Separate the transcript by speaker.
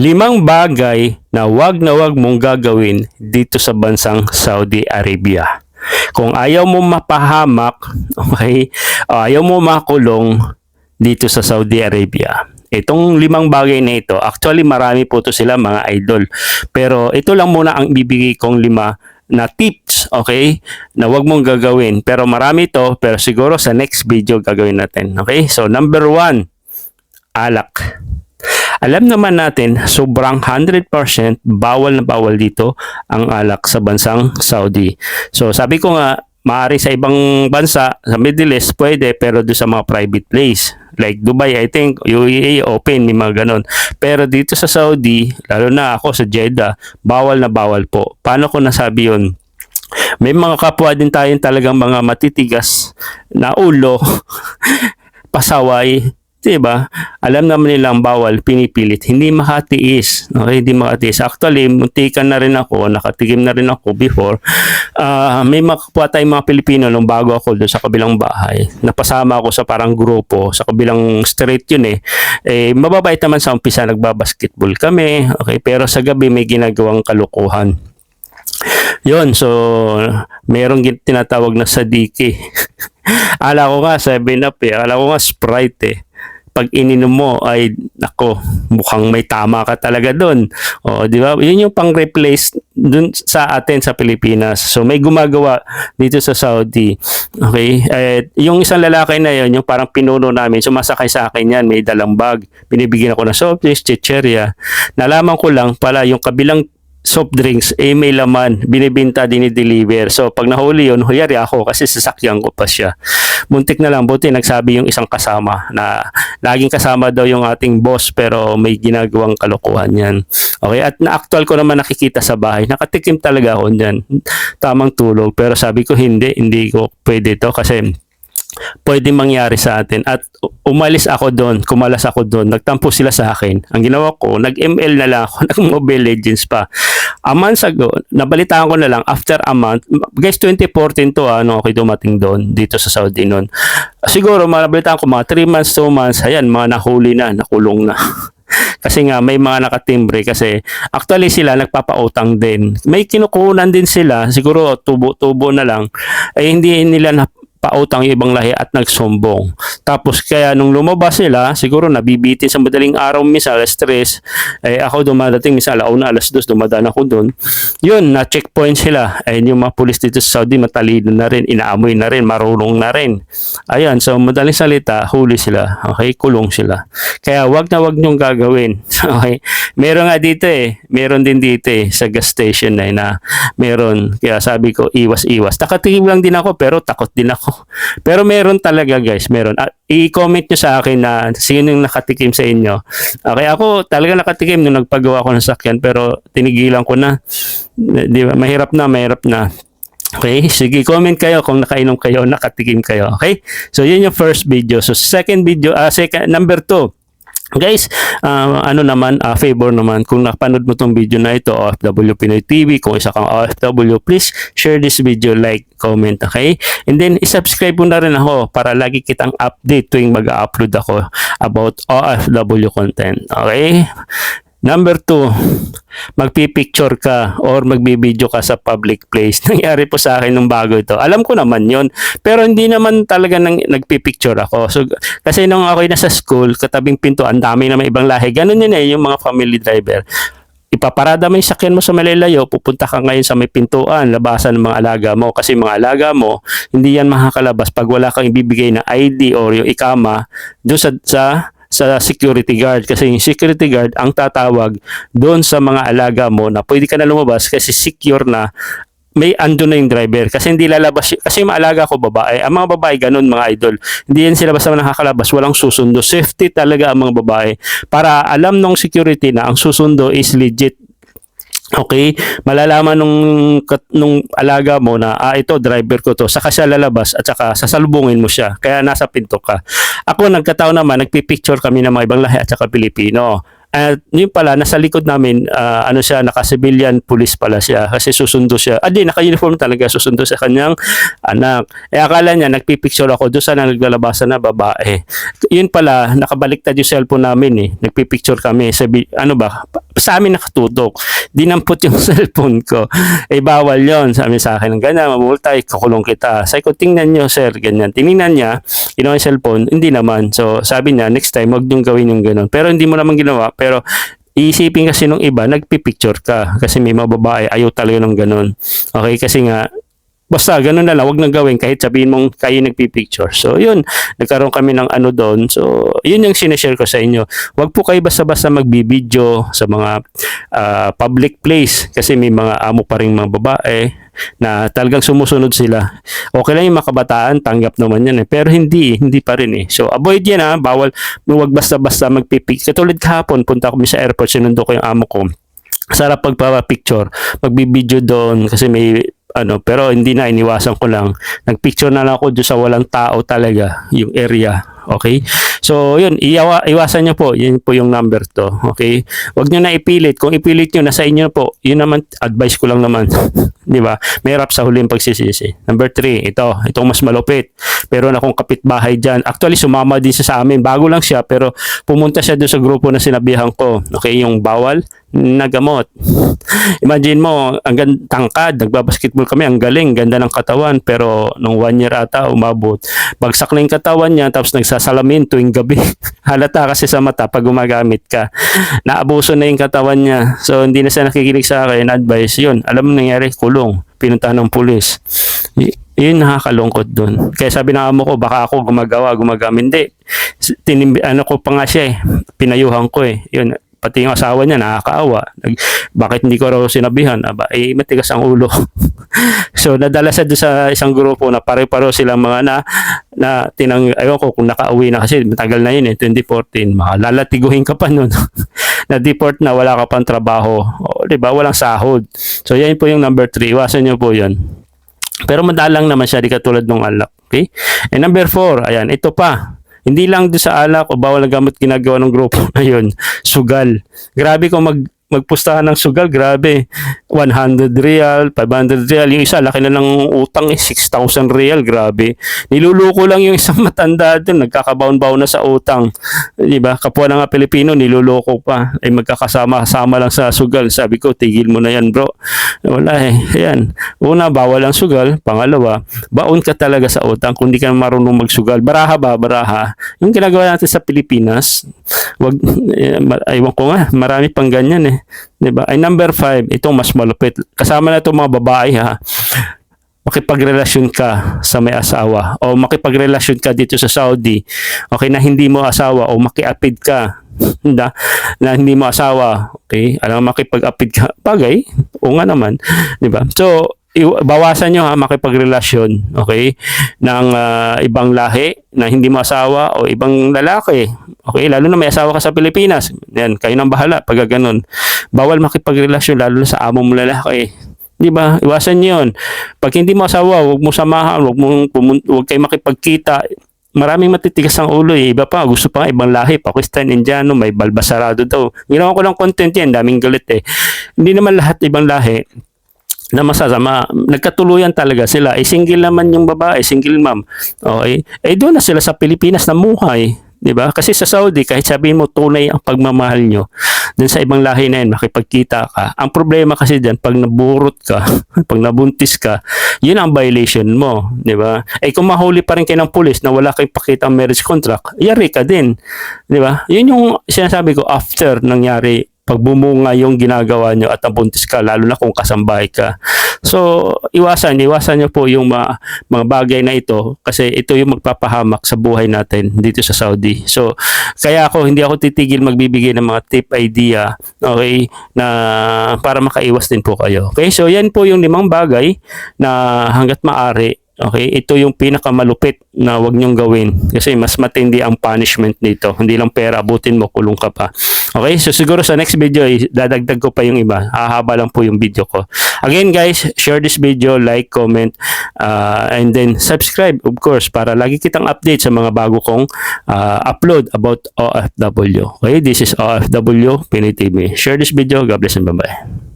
Speaker 1: Limang bagay na wag na wag mong gagawin dito sa bansang Saudi Arabia. Kung ayaw mo mapahamak, okay, ayaw mo makulong dito sa Saudi Arabia. Itong limang bagay na ito, actually marami po to sila mga idol. Pero ito lang muna ang bibigay kong lima na tips, okay? Na wag mong gagawin. Pero marami to, pero siguro sa next video gagawin natin. Okay? So number one, alak. Alam naman natin, sobrang 100% bawal na bawal dito ang alak sa bansang Saudi. So sabi ko nga, maaari sa ibang bansa, sa Middle East, pwede, pero doon sa mga private place. Like Dubai, I think, UAE, open, may mga ganon. Pero dito sa Saudi, lalo na ako sa Jeddah, bawal na bawal po. Paano ko nasabi yun? May mga kapwa din tayong talagang mga matitigas na ulo, pasaway, Diba? Alam naman nilang bawal, pinipilit. Hindi makatiis. Okay? Hindi makatiis. Actually, muntikan na rin ako, nakatikim na rin ako before. Ah, may makapwa tayong mga Pilipino nung bago ako doon sa kabilang bahay. Napasama ako sa parang grupo, sa kabilang street yun eh. Eh, mababait naman sa umpisa, nagbabasketball kami. Okay? Pero sa gabi may ginagawang kalukuhan. Yun, so merong tinatawag na sadiki. Ala ko nga 7 up eh. Ala ko nga Sprite eh. Pag ininom mo ay nako, mukhang may tama ka talaga doon. O, di ba? Yun yung pang-replace dun sa atin sa Pilipinas. So may gumagawa dito sa Saudi. Okay? Eh, yung isang lalaki na yun, yung parang pinuno namin, sumasakay sa akin yan, may dalang bag. Binibigyan ako ng soft drinks, chicheria. Nalaman ko lang pala yung kabilang soft drinks, eh may laman, binibinta, dinideliver. So, pag nahuli yun, huyari ako kasi sasakyan ko pa siya. Muntik na lang, buti nagsabi yung isang kasama na laging kasama daw yung ating boss pero may ginagawang kalokohan yan. Okay, at na-actual ko naman nakikita sa bahay, nakatikim talaga ako dyan. Tamang tulog, pero sabi ko hindi, hindi ko pwede to kasi pwede mangyari sa atin at umalis ako doon, kumalas ako doon, nagtampo sila sa akin. Ang ginawa ko, nag-ML na lang ako, nag-Mobile Legends pa. A month ago, nabalitaan ko na lang, after a month, guys, 2014 to, ano, ako dumating doon, dito sa Saudi noon. Siguro, nabalitaan ko, mga 3 months, 2 months, ayan, mga nahuli na, nakulong na. kasi nga may mga nakatimbre kasi actually sila nagpapautang din. May kinukunan din sila, siguro tubo-tubo na lang. Eh hindi nila na pautang yung ibang lahi at nagsumbong. Tapos kaya nung lumabas sila, siguro nabibitin sa madaling araw minsan, alas 3, eh ako dumadating minsan alauna, alas 2, dumadaan ako doon. Yun, na checkpoint sila. Ayun yung mga pulis dito sa Saudi, matalino na rin, inaamoy na rin, marunong na rin. Ayan, so madaling salita, huli sila. Okay, kulong sila. Kaya wag na wag niyong gagawin. Okay, meron nga dito eh, meron din dito eh, sa gas station na, eh, na meron. Kaya sabi ko, iwas-iwas. Nakatingin lang din ako, pero takot din ako. Pero meron talaga guys, meron. At i-comment nyo sa akin na sino yung nakatikim sa inyo. Okay, ako talaga nakatikim nung nagpagawa ko ng sakyan, pero tinigilan ko na. Di ba? Mahirap na, mahirap na. Okay, sige, comment kayo kung nakainom kayo, nakatikim kayo. Okay? So, yun yung first video. So, second video, ah second, number two. Guys, ah, ano naman, ah, favor naman, kung napanood mo tong video na ito, OFW Pinoy TV, kung isa kang OFW, please share this video, like, comment, okay? And then, isubscribe mo na rin ako para lagi kitang update tuwing mag-upload ako about OFW content, okay? Number two, magpipicture ka or magbibideo ka sa public place. Nangyari po sa akin nung bago ito. Alam ko naman yon Pero hindi naman talaga nang, nagpipicture ako. So, kasi nung ako nasa school, katabing pinto, ang dami naman ibang lahi. Ganun yun eh, yung mga family driver. Ipaparada mo yung sakyan mo sa malalayo, pupunta ka ngayon sa may pintuan, labasan ng mga alaga mo. Kasi mga alaga mo, hindi yan makakalabas pag wala kang ibibigay na ID or yung ikama doon sa, sa sa security guard. Kasi yung security guard ang tatawag doon sa mga alaga mo na pwede ka na lumabas kasi secure na may ando na yung driver. Kasi hindi lalabas kasi yung mga alaga ko babae. Ang mga babae ganun mga idol. Hindi yan sila basta nakakalabas. Walang susundo. Safety talaga ang mga babae. Para alam ng security na ang susundo is legit Okay, malalaman nung nung alaga mo na ah ito driver ko to, saka siya lalabas at saka sasalubungin mo siya. Kaya nasa pinto ka. Ako nagkataon naman nagpi-picture kami ng mga ibang lahi at saka Pilipino. At yun pala, nasa likod namin, ah, ano siya, naka-civilian police pala siya. Kasi susundo siya. Ah, di, naka-uniform talaga, susundo sa kanyang anak. Eh, akala niya, nagpipicture ako doon sa naglalabasan na babae. Yun pala, nakabaliktad yung cellphone namin eh. Nagpipicture kami. Sabi, ano ba, sa amin nakatutok. Dinampot yung cellphone ko. Eh, bawal yon Sabi sa akin, ganyan, mamultay, kakulong kita. Sabi ko, tingnan nyo, sir, ganyan. Tinignan niya, ginawa yung cellphone, hindi naman. So, sabi niya, next time, wag niyong gawin yung ganun. Pero hindi mo naman ginawa, pero Iisipin kasi nung iba, nagpipicture ka. Kasi may mga babae, ayaw talaga ng ganun. Okay, kasi nga, basta ganun na lang, wag nang gawin kahit sabihin mong kayo nagpipicture. So, yun, nagkaroon kami ng ano doon. So, yun yung sinashare ko sa inyo. Wag po kayo basta-basta magbibideo sa mga ah, public place kasi may mga amo pa rin mga babae na talagang sumusunod sila. Okay lang yung mga kabataan, tanggap naman yan eh. Pero hindi, hindi pa rin eh. So, avoid yan ha. Bawal, wag basta-basta magpipic. Katulad kahapon, punta kami sa airport, sinundo ko yung amo ko. Sarap pagpapapicture. Magbibideo doon kasi may ano, pero hindi na, iniwasan ko lang. Nagpicture na lang ako doon sa walang tao talaga, yung area. Okay? So, yun, iyawa, iwasan nyo po. Yun po yung number to. Okay? Huwag nyo na ipilit. Kung ipilit nyo, nasa inyo po. Yun naman, advice ko lang naman. Di ba? Mahirap sa huling pagsisisi. Number three, ito. Itong mas malupit. Pero na kung kapitbahay dyan. Actually, sumama din siya sa amin. Bago lang siya, pero pumunta siya doon sa grupo na sinabihan ko. Okay? Yung bawal na gamot. Imagine mo, ang tangkad, nagbabasketball kami, ang galing, ganda ng katawan, pero nung one year ata, umabot. Bagsak na yung katawan niya, tapos nagsasalamin tuwing gabi. Halata kasi sa mata pag gumagamit ka. Naabuso na yung katawan niya. So, hindi na siya nakikinig sa akin, advice, yun. Alam mo nangyari, kulong. Pinunta ng pulis. Yun nakakalungkot dun. Kaya sabi ng amo ko, baka ako gumagawa, gumagamit. Hindi. Tinim, ano ko pa nga siya eh. Pinayuhan ko eh. Yun, pati yung asawa niya nakakaawa. Nag, bakit hindi ko raw sinabihan? Aba, eh, matigas ang ulo. so, nadala doon sa isang grupo na pare-paro silang mga na, na tinang, ayaw ko kung nakauwi na kasi matagal na yun eh, 2014. Makalalatigohin ka pa nun. na-deport na, wala ka pang trabaho. O, di ba? Walang sahod. So, yan po yung number 3. Iwasan niyo po yun. Pero madalang naman siya, di katulad ng alak. Okay? And number 4, ayan, ito pa. Hindi lang doon sa alak o bawal na gamot ginagawa ng grupo na yun. Sugal. Grabe kung mag magpustahan ng sugal, grabe. 100 real, 500 real. Yung isa, laki na ng utang eh, 6,000 real, grabe. Niluluko lang yung isang matanda doon, nagkakabaon-baon na sa utang. Di ba? Kapwa na nga Pilipino, niluluko pa. Ay magkakasama-sama lang sa sugal. Sabi ko, tigil mo na yan bro. Wala eh. Ayan. Una, bawal ang sugal. Pangalawa, baon ka talaga sa utang kung di ka marunong magsugal. Baraha ba? Baraha. Yung ginagawa natin sa Pilipinas, wag, eh, aywan ko nga, marami pang ganyan eh. 'Di ba? Ay number five, itong mas malupit. Kasama na itong mga babae ha. Makipagrelasyon ka sa may asawa o makipagrelasyon ka dito sa Saudi. Okay na hindi mo asawa o makiapid ka na, na hindi mo asawa. Okay? Alam makipag-apid ka. Bagay. O nga naman. 'Di ba? So, bawasan nyo ha makipagrelasyon okay ng ah, ibang lahi na hindi mo asawa o ibang lalaki okay lalo na may asawa ka sa Pilipinas yan kayo nang bahala pag ganun bawal makipagrelasyon lalo na sa amo mo lalaki Di ba? Iwasan niyo 'yon. Pag hindi mo asawa, huwag mo samahan, huwag mo pumun- huwag kayo makipagkita. Maraming matitigas ang ulo eh. Iba pa, gusto pa ibang lahi. Pakistan, Indiano, may balbasarado daw. Ginawa ko lang content yan, daming galit eh. Hindi naman lahat ibang lahi na masasama. Nagkatuluyan talaga sila. Eh, single naman yung babae, single mom. Okay? Eh, doon na sila sa Pilipinas na muhay. 'Di ba? Kasi sa Saudi, kahit sabihin mo tunay ang pagmamahal nyo, dun sa ibang lahi na yun, makipagkita ka. Ang problema kasi diyan pag naburot ka, pag nabuntis ka, yun ang violation mo, 'di ba? Eh kung mahuli pa rin kayo ng pulis na wala kayong pakita ang marriage contract, yari ka din, 'di ba? Yun yung sinasabi ko after nangyari pag bumunga yung ginagawa nyo at nabuntis ka, lalo na kung kasambahay ka. So, iwasan, iwasan nyo po yung mga, mga bagay na ito kasi ito yung magpapahamak sa buhay natin dito sa Saudi. So, kaya ako, hindi ako titigil magbibigay ng mga tip idea, okay, na para makaiwas din po kayo. Okay, so yan po yung limang bagay na hanggat maari, Okay, ito yung pinakamalupit na wag niyong gawin kasi mas matindi ang punishment nito. Hindi lang pera, abutin mo, kulong ka pa. Okay, so siguro sa next video, eh, dadagdag ko pa yung iba. Hahaba lang po yung video ko. Again guys, share this video, like, comment, uh, and then subscribe of course para lagi kitang update sa mga bago kong uh, upload about OFW. Okay, this is OFW Pinoy TV. Share this video. God bless and bye-bye.